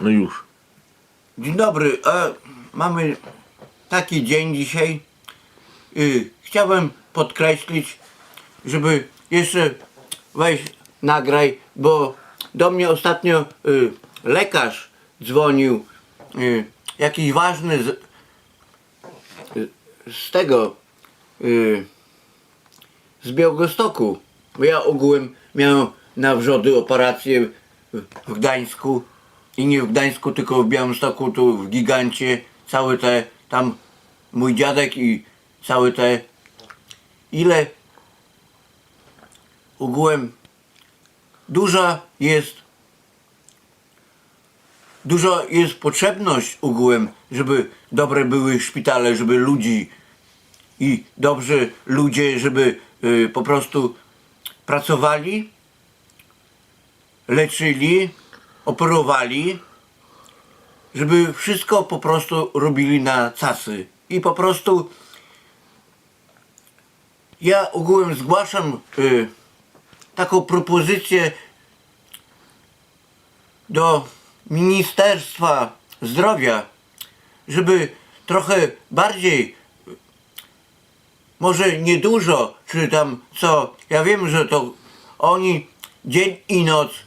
No już. Dzień dobry, e, mamy taki dzień dzisiaj. Y, chciałbym podkreślić, żeby jeszcze weź nagraj, bo do mnie ostatnio y, lekarz dzwonił, y, jakiś ważny z, z tego, y, z Białegostoku. Bo ja ogółem miałem na wrzody operację w Gdańsku i nie w Gdańsku, tylko w Białymstoku, tu w Gigancie, całe te, tam mój dziadek i całe te, ile ogółem duża jest dużo jest potrzebność ogółem, żeby dobre były szpitale, żeby ludzi i dobrzy ludzie, żeby y, po prostu pracowali, leczyli, operowali, żeby wszystko po prostu robili na casy. I po prostu ja ogółem zgłaszam y, taką propozycję do Ministerstwa Zdrowia, żeby trochę bardziej może niedużo, czy tam co, ja wiem, że to oni dzień i noc,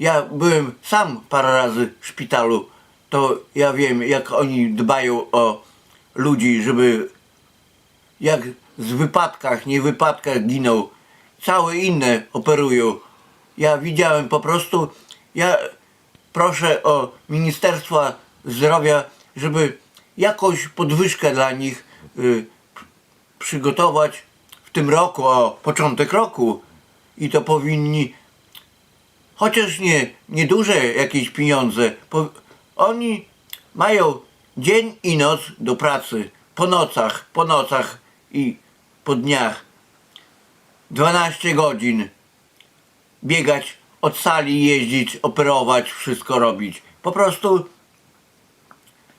ja byłem sam parę razy w szpitalu, to ja wiem, jak oni dbają o ludzi, żeby jak z wypadkach, nie wypadkach giną, całe inne operują. Ja widziałem po prostu, ja proszę o Ministerstwo Zdrowia, żeby jakąś podwyżkę dla nich y, przygotować w tym roku, o początek roku. I to powinni chociaż nie, nie duże jakieś pieniądze, oni mają dzień i noc do pracy, po nocach, po nocach i po dniach. 12 godzin biegać od sali, jeździć, operować, wszystko robić. Po prostu,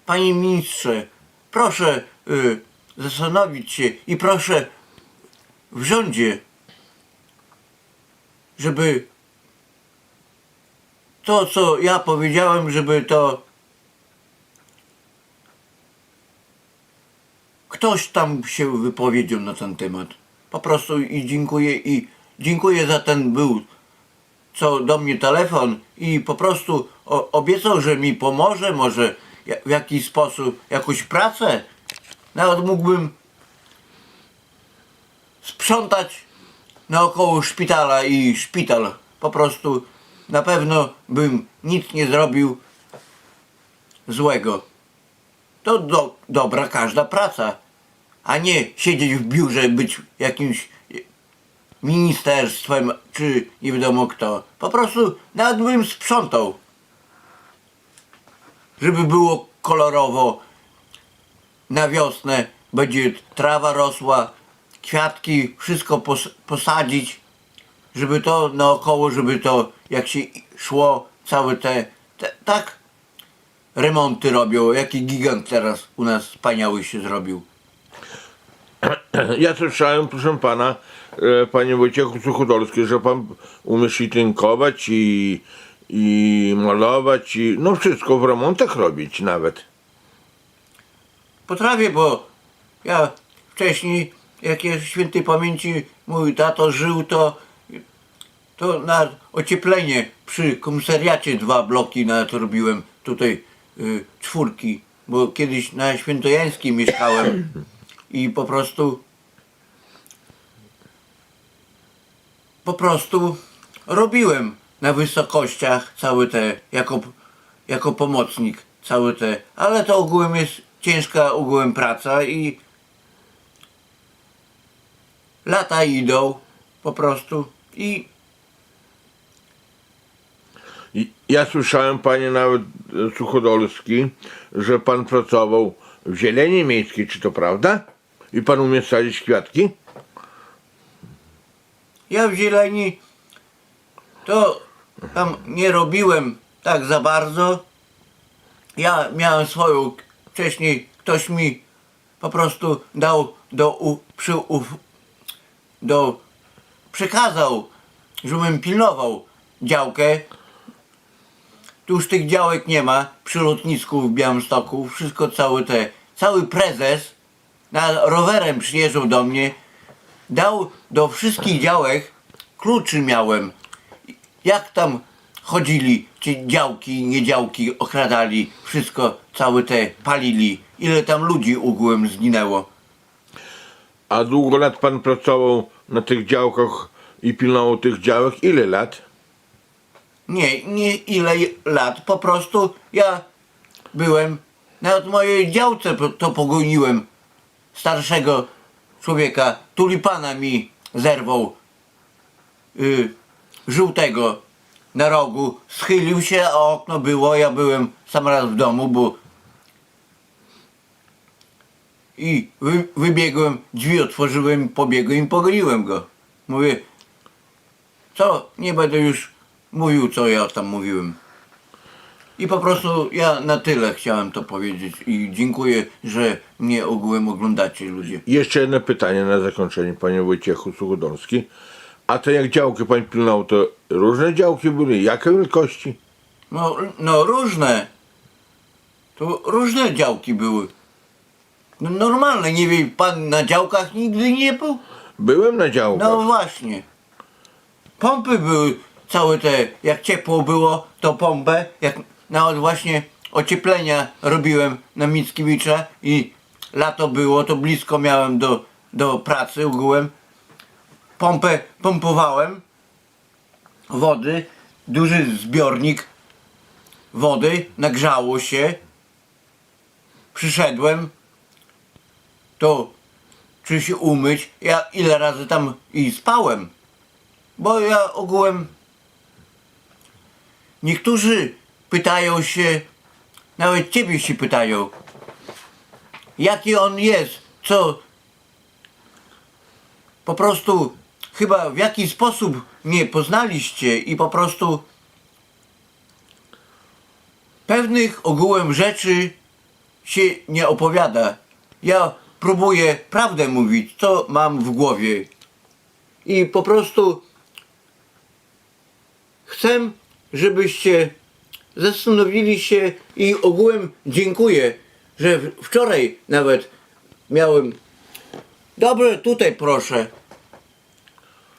panie ministrze, proszę y, zastanowić się i proszę w rządzie, żeby to, co ja powiedziałem, żeby to ktoś tam się wypowiedział na ten temat. Po prostu i dziękuję i dziękuję za ten był co do mnie telefon i po prostu obiecał, że mi pomoże, może w jakiś sposób, jakąś pracę. Nawet mógłbym sprzątać naokoło szpitala i szpital. Po prostu na pewno bym nic nie zrobił złego. To do, dobra każda praca, a nie siedzieć w biurze, być jakimś ministerstwem, czy nie wiadomo kto. Po prostu nawet bym sprzątał. Żeby było kolorowo. Na wiosnę będzie trawa rosła, kwiatki, wszystko pos posadzić, żeby to naokoło, żeby to jak się szło, całe te, te tak remonty robią. Jaki gigant teraz u nas wspaniały się zrobił. Ja słyszałem, proszę pana, e, panie Wojciechu Suchodolski, że pan umiesz i tynkować, i, i malować, i no wszystko w remontach robić nawet. Potrafię, bo ja wcześniej, jak jest świętej pamięci mój tato żył, to, to na ocieplenie przy komisariacie dwa bloki nawet robiłem, tutaj y, czwórki, bo kiedyś na Świętojańskiej mieszkałem i po prostu po prostu robiłem na wysokościach całe te, jako, jako pomocnik, całe te, ale to ogółem jest ciężka ogółem praca i lata idą po prostu i I Ja słyszałem, panie nawet Suchodolski, że pan pracował w zieleni miejskiej, czy to prawda? I pan umie sadzić kwiatki? ja w zieleni to tam nie robiłem tak za bardzo. Ja miałem swoją, wcześniej ktoś mi po prostu dał do, u, przy, u, do przekazał, żebym pilnował działkę. Już tych działek nie ma, przy lotnisku w Białymstoku, wszystko całe te, cały prezes na rowerem przyjeżdżał do mnie, dał do wszystkich działek, kluczy miałem, jak tam chodzili ci działki, niedziałki, okradali, wszystko, całe te palili, ile tam ludzi ogółem zginęło. A długo lat pan pracował na tych działkach i pilnował tych działek? Ile lat? Nie, nie ile lat, po prostu ja byłem, nawet mojej działce to pogoniłem starszego człowieka, tulipana mi zerwał y, żółtego na rogu, schylił się, a okno było, ja byłem sam raz w domu, bo i wy, wybiegłem, drzwi otworzyłem, pobiegłem i pogoniłem go. Mówię, co, nie będę już mówił, co ja tam mówiłem. I po prostu ja na tyle chciałem to powiedzieć i dziękuję, że mnie ogółem oglądacie ludzie. Jeszcze jedno pytanie na zakończenie, panie Wojciechu Suchodolski. A to jak działki pan pilnował, to różne działki były? Jakie wielkości? No, no różne. To różne działki były. No, normalne, nie wiem, pan na działkach nigdy nie był? Byłem na działkach. No właśnie. Pompy były całe te, jak ciepło było, to pompę, jak nawet właśnie ocieplenia robiłem na Mickiewicza i lato było, to blisko miałem do, do pracy ogółem. Pompę pompowałem wody, duży zbiornik wody, nagrzało się. Przyszedłem, to czy się umyć. Ja ile razy tam i spałem. Bo ja ogółem. Niektórzy pytają się, nawet ciebie się pytają, jaki on jest, co. Po prostu chyba w jaki sposób mnie poznaliście i po prostu pewnych ogółem rzeczy się nie opowiada. Ja próbuję prawdę mówić, co mam w głowie. I po prostu chcę, żebyście zastanowili się i ogółem dziękuję, że wczoraj nawet miałem. Dobrze, tutaj proszę.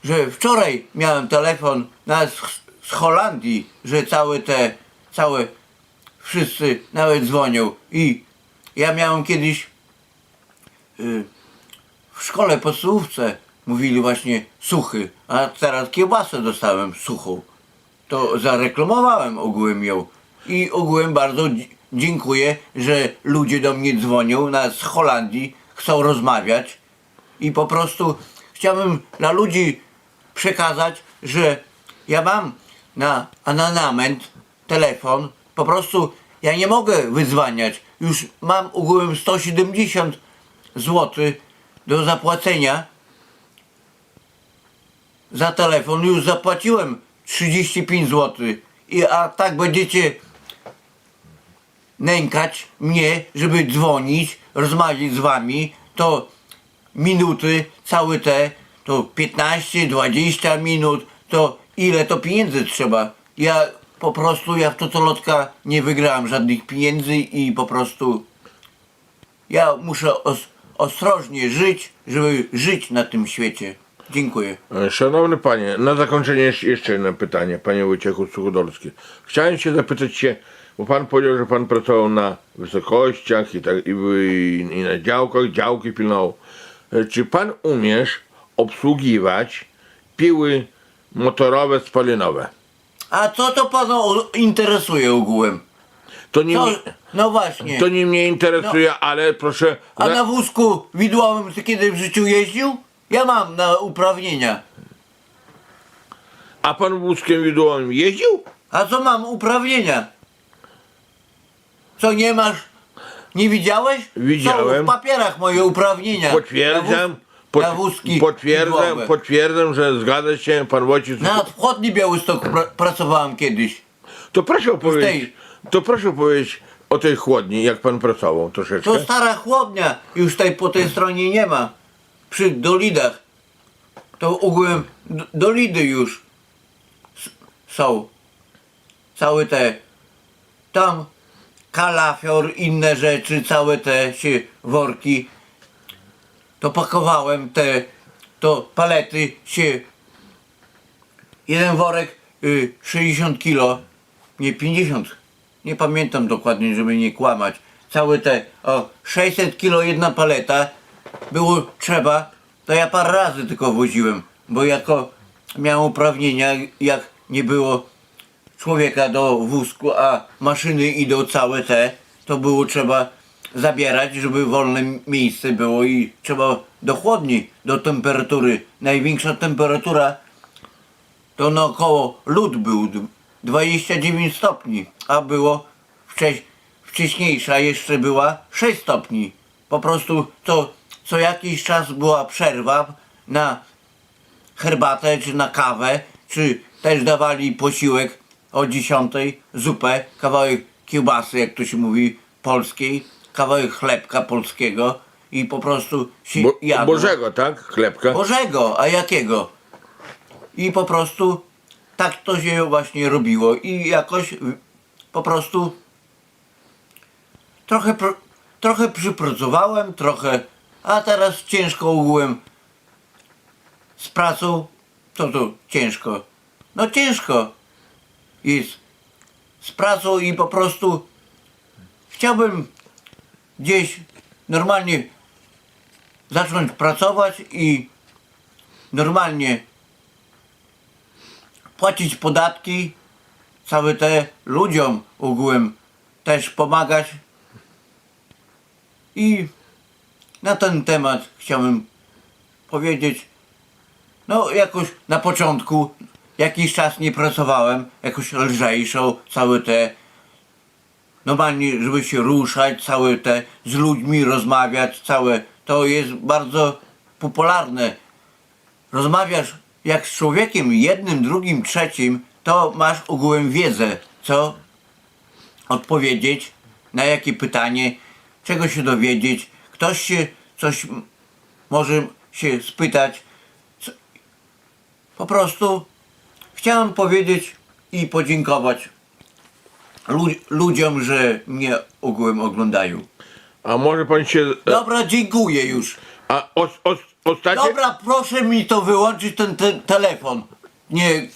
Że wczoraj miałem telefon nawet z Holandii, że całe te, całe wszyscy nawet dzwonią i ja miałem kiedyś y, w szkole podstawówce mówili właśnie suchy, a teraz kiełbasę dostałem suchą. To zareklamowałem ogółem ją i ogółem bardzo dzi- dziękuję, że ludzie do mnie dzwonią na, z Holandii, chcą rozmawiać i po prostu chciałbym dla ludzi przekazać, że ja mam na ananament telefon, po prostu ja nie mogę wyzwaniać. Już mam ogółem 170 zł do zapłacenia za telefon. Już zapłaciłem 35 zł. I a tak będziecie nękać mnie, żeby dzwonić, rozmawiać z wami, to minuty, całe te, to 15, 20 minut, to ile to pieniędzy trzeba? Ja po prostu, ja w totolotka nie wygrałem żadnych pieniędzy i po prostu ja muszę os- ostrożnie żyć, żeby żyć na tym świecie. Dziękuję. E, Szanowny panie, na zakończenie jeszcze- jedno pytanie, panie Wojciechu Suchodolski. Chciałem się zapytać się, bo pan powiedział, że pan pracował na wysokościach i, tak, i, i, na działkach, działki pilnował. E, Czy pan umiesz obsługiwać piły motorowe spalinowe? A co to pana interesuje ogółem? To nie, Co? No właśnie. to nie mnie interesuje, ale proszę... A na- na wózku widłowym ty kiedy w życiu jeździł? Ja mam na uprawnienia. a pan wózkiem widłowym jeździł? A co mam uprawnienia? Co nie masz? Nie widziałeś? Widziałem. W papierach moje uprawnienia. Potwierdzam, Na, wózki potwierdzam, widłowe. potwierdzam, że zgadza się pan Wojciech Na wchodni Białystok pra, pracowałem kiedyś. To proszę opowiedzieć, tej- to proszę opowiedzieć o tej chłodni, jak pan pracował troszeczkę. To stara chłodnia. Już tutaj po tej stronie nie ma. Przy Dolidach. To ogółem d- Dolidy już są. Całe te tam kalafior, inne rzeczy, całe te się worki, to pakowałem te, to palety się, jeden worek y, 60 kilo, nie 50, nie pamiętam dokładnie, żeby nie kłamać, całe te, o 600 kilo jedna paleta, było trzeba, to ja parę razy tylko woziłem, bo jako miałem uprawnienia, jak nie było człowieka do wózku, a maszyny idą całe te, to było trzeba zabierać, żeby wolne miejsce było i trzeba do chłodni, do temperatury. Największa temperatura to naokoło lód był d- 29 stopni, a było wcześ, wcześniejsza jeszcze była 6 stopni. Po prostu to co jakiś czas była przerwa na herbatę, czy na kawę, czy też dawali posiłek o 10, zupę, kawałek kiełbasy, jak to się mówi, polskiej, kawałek chlebka polskiego i po prostu się Bo, jadło. Bożego, tak? Chlebka. Bożego, a jakiego? I po prostu tak to się właśnie robiło i jakoś po prostu trochę, trochę przypracowałem, trochę, a teraz ciężko ogółem z pracą, co to ciężko? No ciężko jest z pracą i po prostu chciałbym gdzieś normalnie zacząć pracować i normalnie płacić podatki, całe te ludziom ogółem też pomagać. I na ten temat chciałbym powiedzieć, no jakoś na początku jakiś czas nie pracowałem, jakoś lżejszą, całe te normalnie, żeby się ruszać, całe te z ludźmi rozmawiać, całe to jest bardzo popularne. Rozmawiasz jak z człowiekiem jednym, drugim, trzecim, to masz ogółem wiedzę, co odpowiedzieć, na jakie pytanie, czego się dowiedzieć. Ktoś się coś może się spytać. Po prostu chciałem powiedzieć i podziękować lu- ludziom, że mnie ogółem oglądają. A może pan się... e, Dobra, dziękuję już. A o, o, ostatnie... Dobra, proszę mi to wyłączyć ten te telefon. Nie,